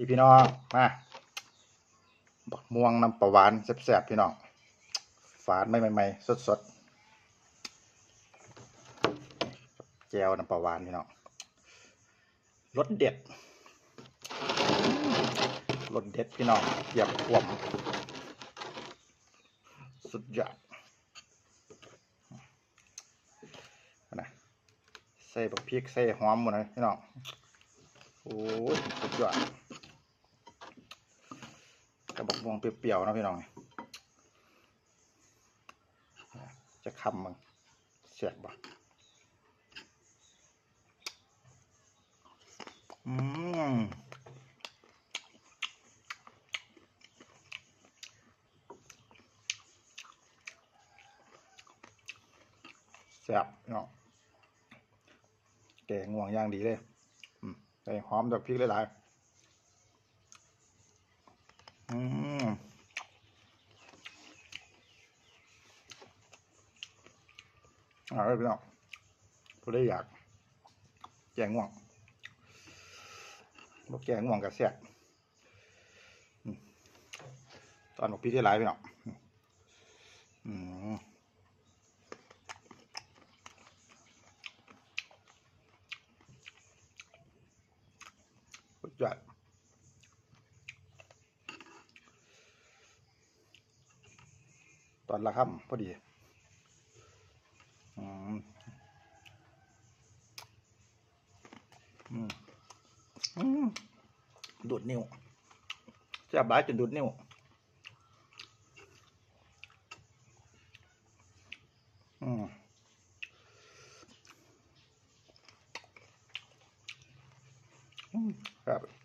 ดีพี่น้อง มาบักม่วงน้ำปลาหวานแซ่บๆพี่น้อง ฝาดใหม่ๆสดๆแจวน้ำปลาหวานพี่น้องรสเด็ดรสเด็ดพี่น้องเกียบขวมสุดยอดนะใส่บักพริกใส่หอมหมดเลยพี่น้องโอ้ยสุดยอด กระบอกม่วงเปรี้ยวๆนะพี่น้องจะคำมึงเสียบบ่อืมแซ่บพี่น้องแกงง่วงย่างดีเลย อืมใส่หอมดอกพริกหลายๆ อืมอะไรพี่น้องผู้ได้อยากแกงง่วงบอกแกงง่วงกับแซ่บตอนบอกพริกได้หลายพี่น้องอืมสุดยอด ตอนละค่ำพอดีอืมอืมดูดนิ้วแซ่บหลายจนดูดนิ้วอืมอืมครับ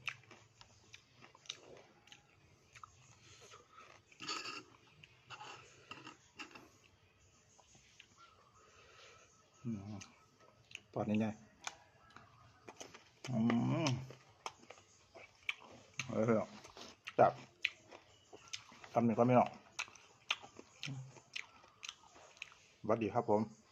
อืมตอนนี้ไงอืมเออจับทำหนึ่งก็ไม่หรอกวัดดีครับผม